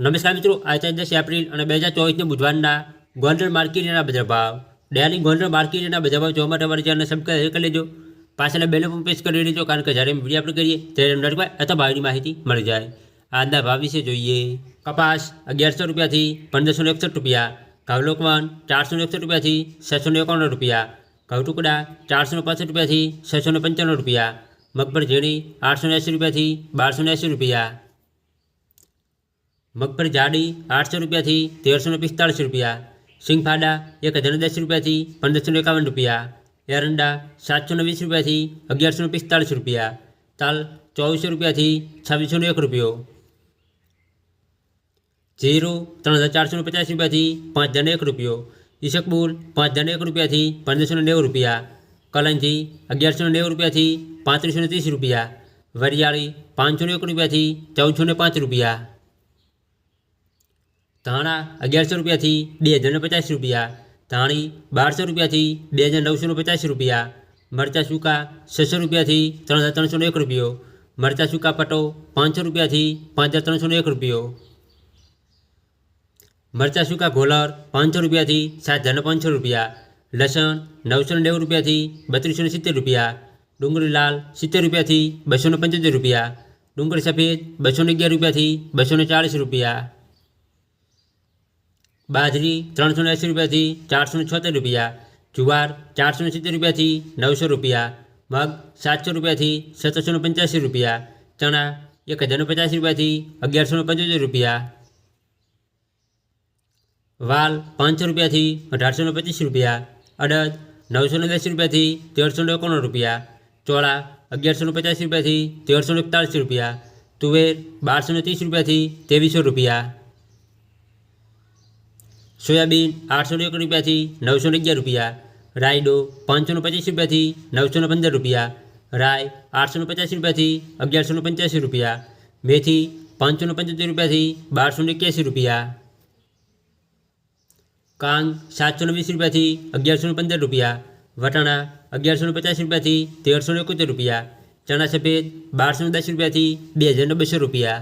નમસ્કાર મિત્રો આજે દસ એપ્રિલ અને બે હજાર ચોવીસના બુધવારના ગોંડલ માર્કેટના બજાર ભાવ. ડેલી ગોંડલ માર્કેટના બજાર ભાવ જોવા માટે અમારી ચેનલને સબસ્ક્રાઈબ કરી લેજો. પાછળ બેલ પણ પ્રેસ કરી લેજો, કારણ કે જ્યારે વીડિયો આપણે કરીએ, ત્યારે નોટિફાય અથવા ભાવની માહિતી મળી જાય. આજના ભાવ વિશે જોઈએ. કપાસ અગિયારસો રૂપિયાથી પંદરસો એકસઠ રૂપિયા, ઘઉં લોકવાન ચારસો એકસઠ રૂપિયાથી છસો ને એકાણું રૂપિયા, ઘઉં ટુકડા ચારસો પાસઠ રૂપિયાથી છસો પંચાણું રૂપિયા, મગફળ ઝીણી આઠસો એંસી રૂપિયાથી બારસો એંસી રૂપિયા મગફળી જાડી આઠસો રૂપિયાથી તેરસો ને પિસ્તાળીસ રૂપિયા સિંગફાડા એક હજાર દસ રૂપિયાથી પંદરસો ને એકાવન રૂપિયા એરંડા સાતસો ને વીસ રૂપિયાથી અગિયારસો ને પિસ્તાળીસ રૂપિયા તાલ ચોવીસો રૂપિયાથી છવ્વીસો ને એક રૂપિયો જીરું ત્રણ હજાર ચારસો ને પચાસ રૂપિયાથી પાંચ હજાર ને એક રૂપિયો ઈશકબુલ પાંચ હજાર ને એક રૂપિયાથી પંદરસો ને નેવું રૂપિયા કલંજી અગિયારસો ને નેવું રૂપિયાથી પાંત્રીસો ને ત્રીસ રૂપિયા વરિયાળી પાંચસો ને એક રૂપિયાથી ચૌદસો ને પાંચ રૂપિયા ધાણા અગિયારસો રૂપિયાથી બે હજાર ને પચાસ રૂપિયા ધાણી બારસો રૂપિયાથી બે હજાર નવસો ને પચાસ રૂપિયા મરચાં સૂકા છસો રૂપિયાથી ત્રણ હજાર ત્રણસો ને એક રૂપિયો મરચાં સૂકા પટો પાંચસો રૂપિયાથી પાંચ હજાર ત્રણસો ને એક રૂપિયો મરચાં સૂકા ઘોલર પાંચસો રૂપિયાથી સાત હજાર ને પાંચસો રૂપિયા લસણ નવસો ને નેવું રૂપિયાથી બત્રીસો ને સિત્તેર રૂપિયા ડુંગળી લાલ સિત્તેર રૂપિયાથી બસો ને પંચોતેર રૂપિયા ડુંગળી સફેદ બસો ને અગિયાર રૂપિયાથી બસો ને ચાળીસ રૂપિયા બાજરી ત્રણસો ને એંસી રૂપિયાથી ચારસો ને છોતેર રૂપિયા જુવાર ચારસો ને સિત્તેર રૂપિયાથી નવસો રૂપિયા મગ સાતસો રૂપિયાથી સત્તરસો ને પંચ્યાસી રૂપિયા ચણા એક હજાર ને પચાસ રૂપિયાથી અગિયારસો ને પંચોતેર રૂપિયા વાલ પાંચસો રૂપિયાથી અઢારસો ને પચીસ રૂપિયા અડદ નવસો ને દસ રૂપિયાથી તેરસો ને એકોણ રૂપિયા ચોળા અગિયારસો ને પચાસ રૂપિયાથી તેરસો ને એકતાળીસ રૂપિયા તુવેર બારસો ને ત્રીસ રૂપિયાથી ત્રેવીસો રૂપિયા સોયાબીન આઠસો ને એક રૂપિયાથી નવસો ને અગિયાર રૂપિયા રાયડો પાંચસો ને પચીસ રૂપિયાથી નવસો ને પંદર રૂપિયા રાય આઠસો ને પચાસ રૂપિયાથી અગિયારસો ને પંચ્યાસી રૂપિયા મેથી પાંચસો ને પંચોતેર રૂપિયાથી બારસો ને એક્યાસી રૂપિયા કાંગ સાતસો ને વીસ રૂપિયાથી અગિયારસો ને પંદર રૂપિયા વટાણા અગિયારસો ને પચાસ રૂપિયાથી તેરસો ને એકોતેર રૂપિયા ચણા સફેદ બારસો ને દસ રૂપિયાથી બે હજાર ને બસો રૂપિયા